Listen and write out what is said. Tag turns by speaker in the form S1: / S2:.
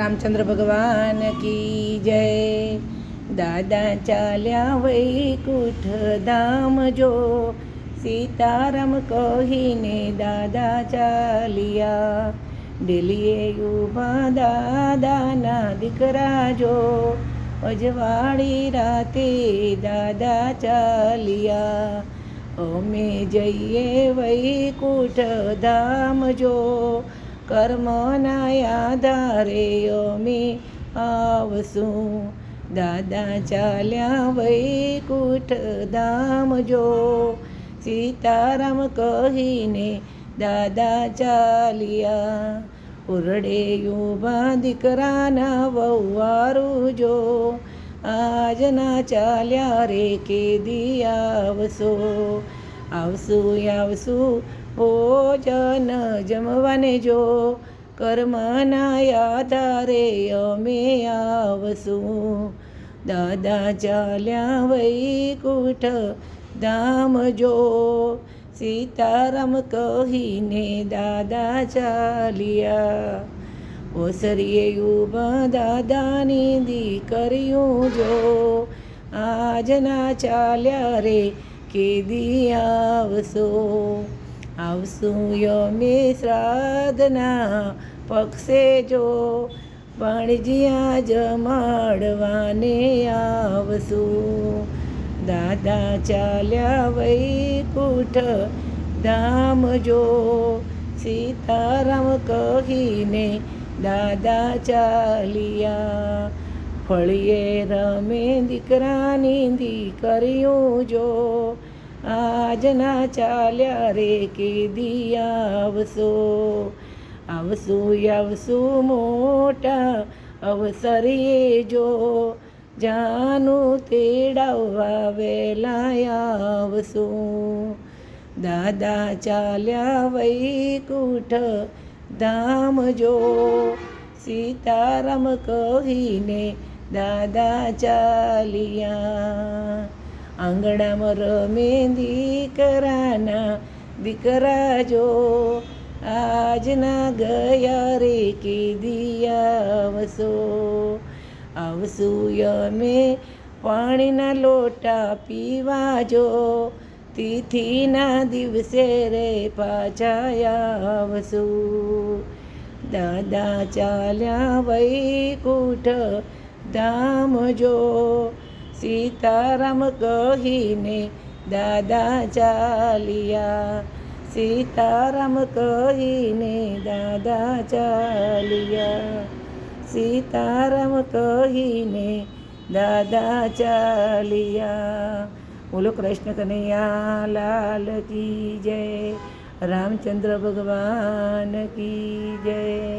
S1: રામચંદ્ર ભગવાન કી જય. દાદા ચાલ્યા વૈકુંઠ ધામ જો. સીતારામ કહીને દાદા ચાલ્યા. ડેલીએ ઊભા દાદાના દીકરા જો. અજવાળી રાતે દાદા ચાલ્યા. અમે જઈએ વૈકુંઠ ધામ જો. કર્મના આધારે અમે આવશું દાદા ચાલ્યા વૈકુઠ ધામ જો સીતારામ કહીને દાદા ચાલ્યા ઉરડે ઊભા દીકરાના વહુવારું જો આજના ચાલ્યા રે કે દી આવશો, આવશું. આવશું ભોજન જમવાને જો, કર્મના આધારે અમે આવશું. દાદા ચાલ્યા વૈકુંઠ ધામ જો, સીતારામ કહીને દાદા ચાલ્યા. ઓસરીએ ઊભા દાદાની દીકરીઓ જો, આજના ચાલ્યા રે કેદી આવશો? આવશું યમે શ્રાદ્ધના પક્ષે જો? ભણજિયા જમાડવાને આવશું? દાદા ચાલ્યા વૈકુંઠ ધામ જો? સીતારામ કહીને દાદા ચાલ્યા. ફળીએ રમે દીકરાની દીકરીઓ જો? આજના ચાલ્યા રે કે દિયા આવશો? આવશો આવશો મોટા અવસરીએ જો. જાનું તેડાવવા વેલા આવશો. દાદા ચાલ્યા વૈકુંઠ ધામ જો. સીતારામ કહીને દાદા ચાલ્યા. આંગણામાં રમે દીકરાના દીકરા જો આજના ગયા રે કે આવશો? આવશું અમે પાણીના લોટા પીવા જો તિથિના દિવસે રે પાછા આવશું? દાદા ચાલ્યા વૈકુઠ ધામ જો સીતારામ કહીને, દાદા ચાલિયા. સીતારામ કહીને, દાદા ચાલિયા. સીતારામ કહીને, દાદા ચાલિયા. બોલો કૃષ્ણ કનૈયા લાલ કી જય, રામચંદ્ર ભગવાન કી જય.